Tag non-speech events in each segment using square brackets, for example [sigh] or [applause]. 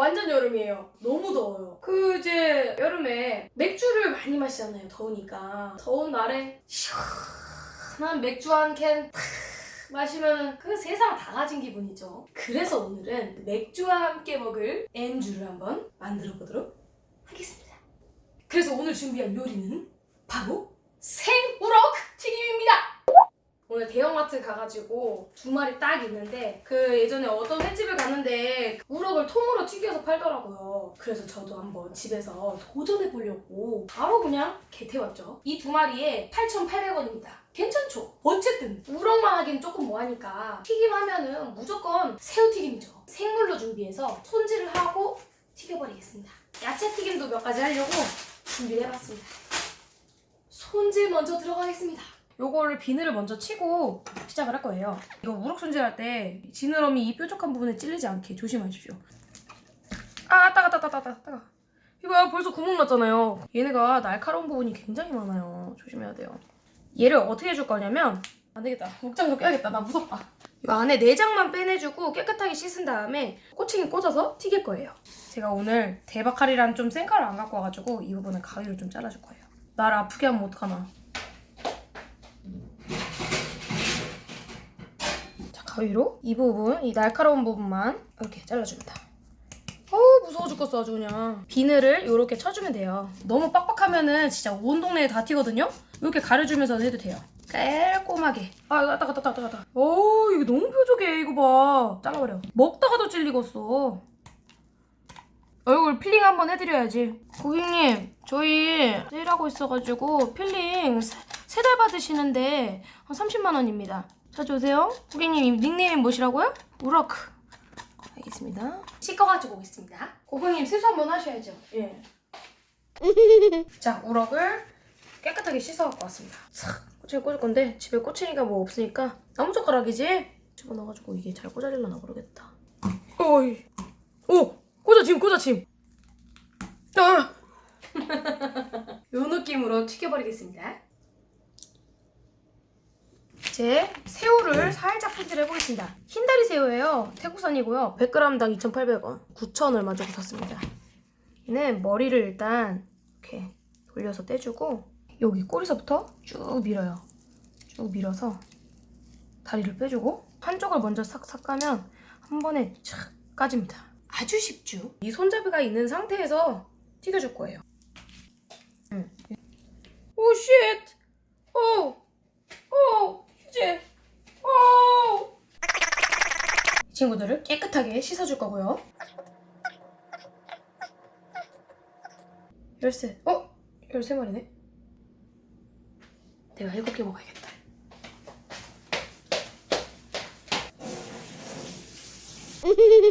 완전 여름이에요. 너무 더워요. 그 이제 여름에 맥주를 많이 마시잖아요. 더우니까. 더운 날에 시원한 맥주 한캔 마시면 그 세상 다 가진 기분이죠. 그래서 오늘은 맥주와 함께 먹을 앤주를 한번 만들어 보도록 하겠습니다. 그래서 오늘 준비한 요리는 바로 생우럭 튀김입니다. 오늘 대형마트 가가지고 두 마리 딱 있는데 그 예전에 어떤 횟집을 갔는데 우럭을 통으로 튀겨서 팔더라고요. 그래서 저도 한번 집에서 도전해 보려고 바로 그냥 개태웠죠. 이 두 마리에 8,800원입니다. 괜찮죠? 어쨌든 우럭만 하긴 조금 뭐하니까 튀김 하면은 무조건 새우튀김이죠. 생물로 준비해서 손질을 하고 튀겨버리겠습니다. 야채 튀김도 몇 가지 하려고 준비를 해봤습니다. 손질 먼저 들어가겠습니다. 요거를 비늘을 먼저 치고 시작을 할 거예요. 이거 우럭 손질할 때 지느러미 이 뾰족한 부분에 찔리지 않게 조심하십시오. 아 따가 따가 따가 따가. 이거야 벌써 구멍 났잖아요. 얘네가 날카로운 부분이 굉장히 많아요. 조심해야 돼요. 얘를 어떻게 해줄 거냐면 안 되겠다. 목장도 껴야겠다. 나 무섭다. 이 안에 내장만 빼내주고 깨끗하게 씻은 다음에 꼬챙이 꽂아서 튀길 거예요. 제가 오늘 대박 칼이란 좀센 칼을 안 갖고 와가지고 이 부분을 가위로 좀 잘라줄 거예요. 날 아프게 하면 어떡하나. 자, 가위로 이 부분, 이 날카로운 부분만 이렇게 잘라줍니다. 어우 무서워 죽겠어 아주 그냥. 비늘을 이렇게 쳐주면 돼요. 너무 빡빡하면은 진짜 온 동네에 다 튀거든요? 이렇게 가려주면서 해도 돼요. 깔끔하게. 아 이거 따가 따가 따가 따가 어우 이거 너무 뾰족해 이거 봐. 잘라버려. 먹다가도 찔리겠어. 얼굴 필링 한번 해드려야지. 고객님 저희 세일하고 있어가지고 필링 세 달 받으시는데 한 30만 원입니다 자주 오세요 고객님 닉네임이 뭐시라고요? 우라크 알겠습니다. 씻어가지고 오겠습니다. 고객님 세수 한번 하셔야죠. 예. [laughs] 자, 우럭을 깨끗하게 씻어갖고 왔습니다. 싹 꼬챙이 꽂을 건데 집에 꼬챙이가 뭐 없으니까 나무 젓가락이지? 집어넣어가지고 이게 잘 꽂아질려나 모르겠다. 어이. 오! 꽂아 짐 꽂아 짐. 아! [laughs] 요 느낌으로 튀겨버리겠습니다. 이제 새우를 살짝 손질해 보겠습니다. 흰다리 새우예요. 태국산이고요. 100g당 2,800원. 9,000 얼마 주고 샀습니다. 얘는 머리를 일단 이렇게 돌려서 떼주고 여기 꼬리서부터 쭉 밀어요. 쭉 밀어서 다리를 빼주고 한쪽을 먼저 싹싹 까면 한 번에 착 까집니다. 아주 쉽죠? 이 손잡이가 있는 상태에서 튀겨줄 거예요. 응. 오 쉣! 오! 오! 휴지! 오! 이 친구들을 깨끗하게 씻어줄 거고요. 열쇠. 어? 열세 마리네. 내가 일곱 개 먹어야겠다.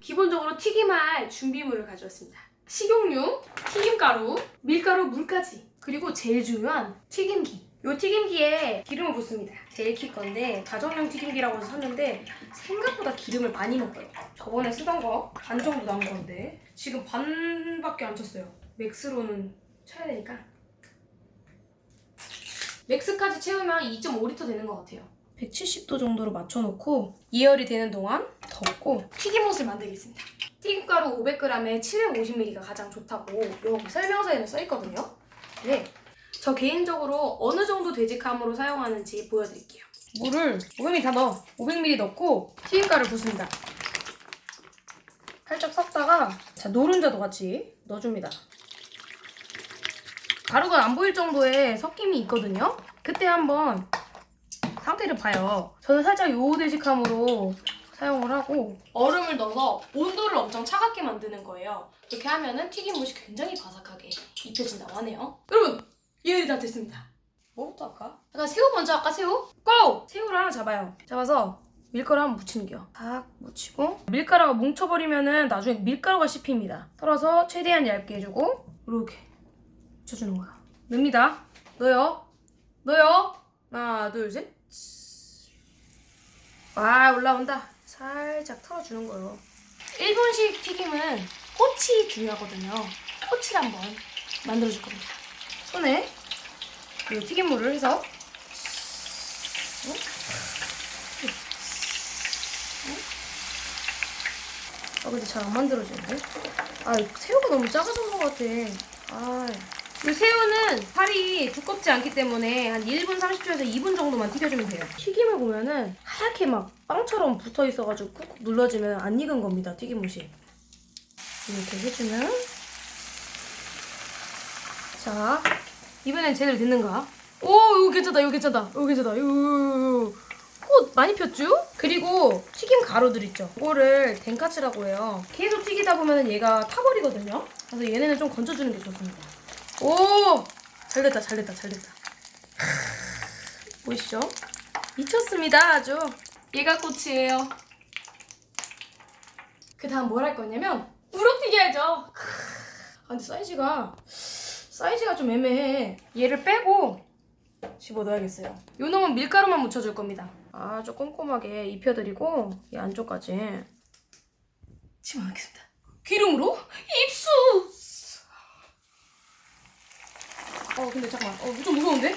기본적으로 튀김할 준비물을 가져왔습니다. 식용유, 튀김가루, 밀가루, 물까지. 그리고 제일 중요한 튀김기. 요 튀김기에 기름을 붓습니다. 제일 킬 건데 가정용 튀김기라고 해서 샀는데 생각보다 기름을 많이 먹어요. 저번에 쓰던 거 반 정도 남은 건데 지금 반밖에 안 쳤어요. 맥스로는 쳐야 되니까. 맥스까지 채우면 2.5리터 되는 것 같아요. 170도 정도로 맞춰놓고 이열이 되는 동안 덮고 튀김옷을 만들겠습니다. 튀김가루 500g에 750ml가 가장 좋다고 여기 설명서에는 써있거든요. 네, 저 개인적으로 어느 정도 되직함으로 사용하는지 보여드릴게요. 물을 500ml 다 넣어. 500ml 넣고 튀김가루를 붓습니다. 살짝 섞다가 자 노른자도 같이 넣어줍니다. 가루가 안 보일 정도의 섞임이 있거든요. 그때 한번 상태를 봐요. 저는 살짝 요 되직함으로 사용을 하고 얼음을 넣어서 온도를 엄청 차갑게 만드는 거예요. 이렇게 하면은 튀김옷이 굉장히 바삭하게 입혀진다고 하네요. 여러분 예열이 다 됐습니다. 뭐부터 할까? 약간 새우 먼저 할까 새우? 고! 새우를 하나 잡아요. 잡아서 밀가루 한번 묻히는 게요. 딱 묻히고 밀가루가 뭉쳐버리면은 나중에 밀가루가 씹힙니다. 털어서 최대한 얇게 해주고 이렇게 묻혀주는 거야. 넣습니다. 넣어요. 넣어요. 하나 둘 셋. 와 올라온다. 살짝 털어주는 거예요. 일본식 튀김은 꼬치 중요하거든요. 꼬치를 한번 만들어줄 겁니다. 손에 그 튀김물을 해서 아 근데 잘 안 만들어지는데? 아 새우가 너무 작아진 것 같아. 아. 이 새우는 살이 두껍지 않기 때문에 한 1분 30초에서 2분 정도만 튀겨주면 돼요. 튀김을 보면은 하얗게 막 빵처럼 붙어 있어가지고 꾹꾹 눌러주면 안 익은 겁니다. 튀김옷이. 이렇게 해주면 자 이번엔 제대로 됐는가? 오 이거 괜찮다 이거 괜찮다 이거 괜찮다. 꽃 많이 폈죠? 그리고 튀김 가루들 있죠. 이거를 덴카츠라고 해요. 계속 튀기다 보면 얘가 타버리거든요. 그래서 얘네는 좀 건져주는 게 좋습니다. 오! 잘 됐다, 잘 됐다, 잘 됐다. 보이시죠? 미쳤습니다, 아주. 얘가 꽃이에요. 그 다음 뭘 할 거냐면, 우럭튀기 하죠. 아, 근데 사이즈가, 사이즈가 좀 애매해. 얘를 빼고, 집어 넣어야겠어요. 요 놈은 밀가루만 묻혀줄 겁니다. 아주 꼼꼼하게 입혀드리고, 이 안쪽까지. 집어 넣겠습니다. 기름으로 입수! 어 근데 잠깐만 어 좀 무서운데?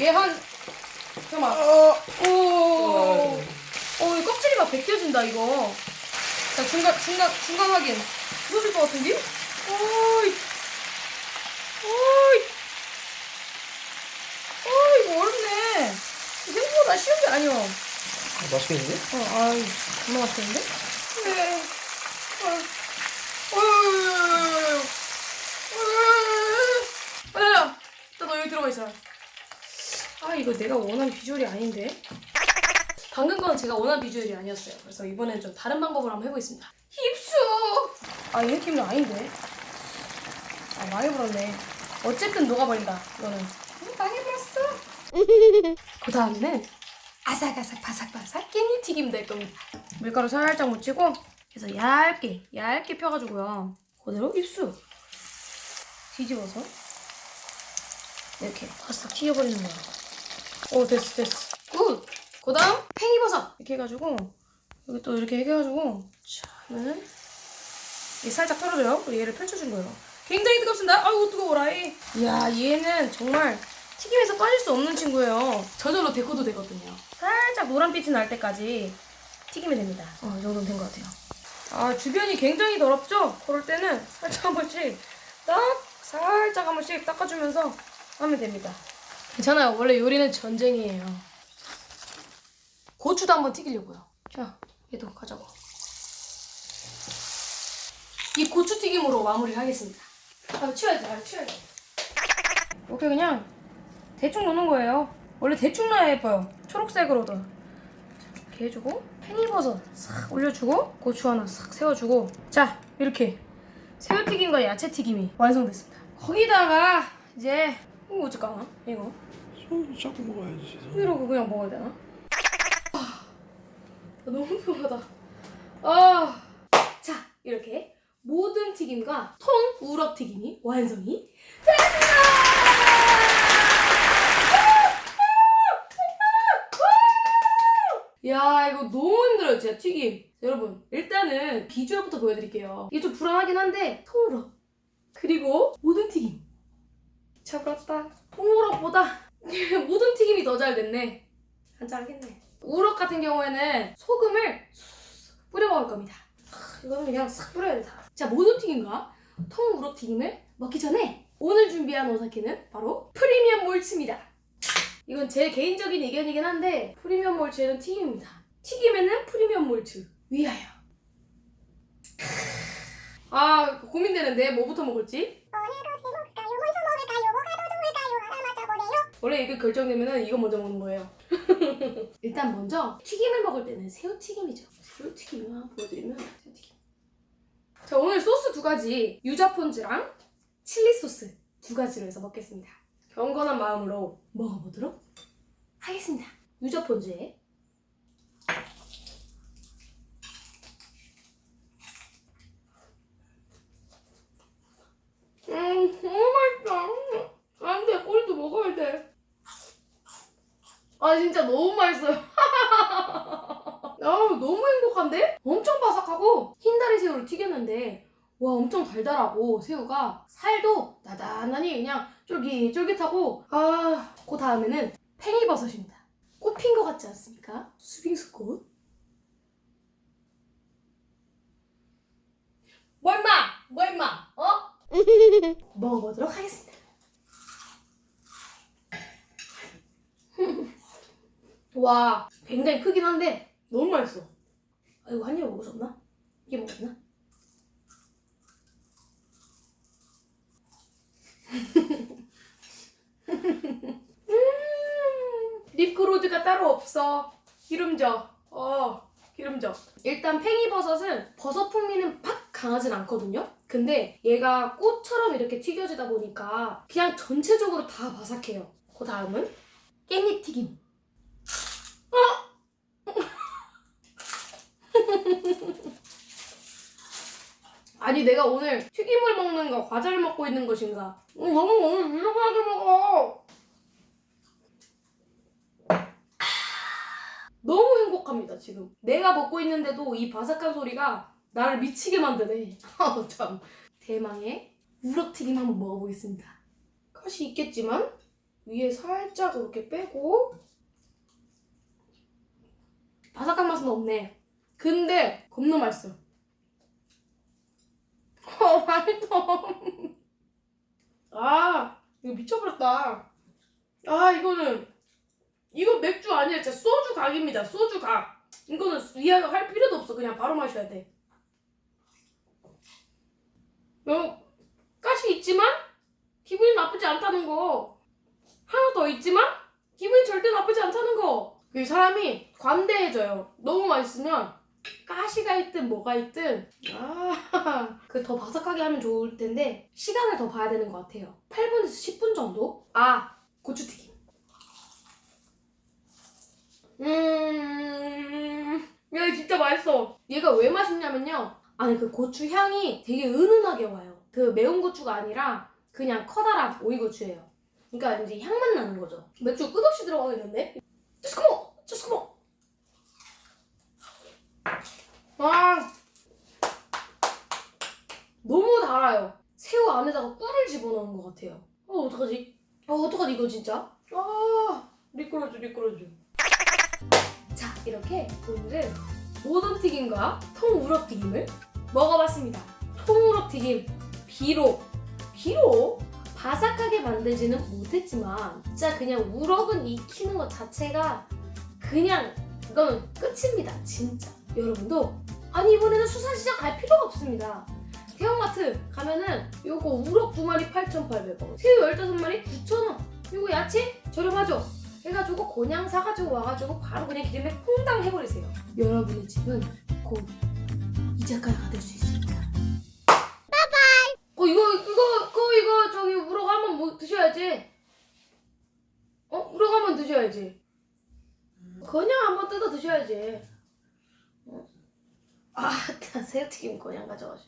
얘 한 잠깐만 어 오어 어, 이 껍질이 막 벗겨진다 이거 자 중간 중간 중간 확인 부서질 것 같은데? 어이 어이 어 이거 어렵네 생각보다 쉬운 게 아니야 맛있겠는데? 어 아이 겁나 맛있는데? 네 어, 어이 야, 너 여기 들어가 있어. 아, 이거 내가 원하는 비주얼이 아닌데? 방금 건 제가 원하는 비주얼이 아니었어요. 그래서 이번엔 좀 다른 방법을 한번 해보겠습니다. 힙수! 아, 이 느낌은 아닌데? 아, 많이 불었네. 어쨌든 녹아버린다, 이거는. 음, 망해버렸어! 그 다음에는 아삭아삭 바삭바삭 깻잎 튀김 될 겁니다. 밀가루 살짝 묻히고, 그래서 얇게, 얇게 펴가지고요. 그대로 입수! 뒤집어서 이렇게 바싹 튀겨버리는 거야. 오 됐어 됐어. 굿. 그다음 팽이버섯 이렇게 해가지고 여기 또 이렇게 해가지고 자얘 살짝 털어줘요. 그리고 얘를 펼쳐준 거예요. 굉장히 뜨겁습니다. 아이고 뜨거워라. 이. 이야 얘는 정말 튀김에서 빠질 수 없는 친구예요. 저절로 데코도 되거든요. 살짝 노란빛이 날 때까지 튀기면 됩니다. 어, 이 정도면 된 것 같아요. 아 주변이 굉장히 더럽죠? 그럴 때는 살짝 한 번씩 딱 살짝 한 번씩 닦아주면서 하면 됩니다. 괜찮아요. 원래 요리는 전쟁이에요. 고추도 한번 튀기려고요. 자, 얘도 가자고. 이 고추 튀김으로 마무리를 하겠습니다. 아, 치워야지, 아, 치워야지. 이렇게 그냥 대충 넣는 거예요. 원래 대충 넣어야 예뻐요. 초록색으로도. 자, 이렇게 해주고 팽이버섯 싹 올려주고 고추 하나 싹 세워주고 자 이렇게 새우튀김과 야채튀김이 완성됐습니다. 거기다가 이제 이거 어떡하나? 이거 손 잡고 먹어야지. 이러고 그냥 먹어야 되나? 아, 너무 피곤하다. 아, 자 이렇게 모든 튀김과 통 우럭 튀김이 완성이 됐습니다. 야 이거 너무 힘들어요 진짜 튀김. 여러분 일단은 비주얼부터 보여드릴게요. 이게 좀 불안하긴 한데 통우럭 그리고 모든 튀김. 잡았다. 통우럭보다 [laughs] 모든 튀김이 더 잘 됐네. 한잔 하겠네. 우럭 같은 경우에는 소금을 쑥 뿌려 먹을 겁니다. 하, 이거는 그냥 싹 뿌려야 돼 다. 자 모든 튀김과 통 우럭 튀김을 먹기 전에 오늘 준비한 오사케는 바로 프리미엄 몰츠입니다. 이건 제 개인적인 의견이긴 한데 프리미엄 몰츠에는 튀김입니다. 튀김에는 프리미엄 몰츠 위하여. 아 고민되는데 뭐부터 먹을지? 원래 이게 결정되면은 이거 먼저 먹는 거예요. [laughs] 일단 먼저 튀김을 먹을 때는 새우튀김이죠. 새우튀김 하나 보여드리면 새우튀김. 자 오늘 소스 두 가지 유자폰즈랑 칠리 소스 두 가지로 해서 먹겠습니다. 경건한 마음으로 먹어보도록 하겠습니다. 유자폰즈에 음 너무 맛있다. 안 돼 꼬리도 먹어야 돼. 아 진짜 너무 맛있어요. 했는데 와 엄청 달달하고 새우가 살도 나단하니 그냥 쫄깃쫄깃하고 아그 다음에는 팽이버섯입니다 꽃핀 것 같지 않습니까? 수빙수꽃 뭐 뭘마! 뭘마! 뭐 어? [laughs] 먹어보도록 하겠습니다 [laughs] 와 굉장히 크긴 한데 너무 맛있어 아 이거 한입 먹으셨나? 이게 먹었나? 립그로드가 따로 없어. 기름져. 어, 기름져. 일단 팽이버섯은 버섯 풍미는 팍 강하진 않거든요. 근데 얘가 꽃처럼 이렇게 튀겨지다 보니까 그냥 전체적으로 다 바삭해요. 그 다음은 깻잎 튀김. [laughs] 아니 내가 오늘 튀김을 먹는가 과자를 먹고 있는 것인가? 어, 너무 오늘 이상하게 먹어. 너무 행복합니다 지금. 내가 먹고 있는데도 이 바삭한 소리가 나를 미치게 만드네. 아우 [laughs] 참. 대망의 우럭튀김 한번 먹어보겠습니다. 컷이 있겠지만 위에 살짝 이렇게 빼고 바삭한 맛은 없네. 근데 겁나 맛있어. 어 맛있어. 아 이거 미쳐버렸다. 아 이거는 이거 맥주 아니야 진짜 소주 각입니다. 소주 각. 이거는 위하여 할 필요도 없어. 그냥 바로 마셔야 돼. 어, 가시 있지만 기분이 나쁘지 않다는 거. 하나 더 있지만 기분이 절대 나쁘지 않다는 거. 그 사람이 관대해져요. 너무 맛있으면 가시가 있든 뭐가 있든 아, [laughs] 그 더 바삭하게 하면 좋을 텐데 시간을 더 봐야 되는 것 같아요. 8분에서 10분 정도? 아, 고추튀김. 음, 얘 진짜 맛있어. 얘가 왜 맛있냐면요. 아니 그 고추 향이 되게 은은하게 와요. 그 매운 고추가 아니라 그냥 커다란 오이고추예요. 그러니까 이제 향만 나는 거죠. 맥주 끝없이 들어가고 있는데. 주스코모, 주스코모. 아, 너무 달아요. 새우 안에다가 꿀을 집어넣은 것 같아요. 어 어떡하지? 어 어떡하지 이거 진짜? 아 미끄러져 미끄러져. 자 이렇게 오늘은 모던 튀김과 통우럭 튀김을 먹어봤습니다. 통우럭 튀김 비록 비록 바삭하게 만들지는 못했지만 진짜 그냥 우럭은 익히는 것 자체가 그냥 이거는 끝입니다 진짜 여러분도 아니 이번에는 수산시장 갈 필요가 없습니다. 대형마트 가면은 요거 우럭 두 마리 8,800원 새우 15마리 9,000원. 요거 야채 저렴하죠? 해가지고 그냥 사가지고 와가지고 바로 그냥 기름에 퐁당 해버리세요. 여러분의 집은 곧 이자카야가 될 수 있습니다. 어 이거 이거 그거 이거 저기 우럭 한번 뭐 드셔야지. 어? 우럭 한번 드셔야지. 그냥 한번 뜯어 드셔야지. 어. 아 [laughs] 새우튀김 그냥 가져가시.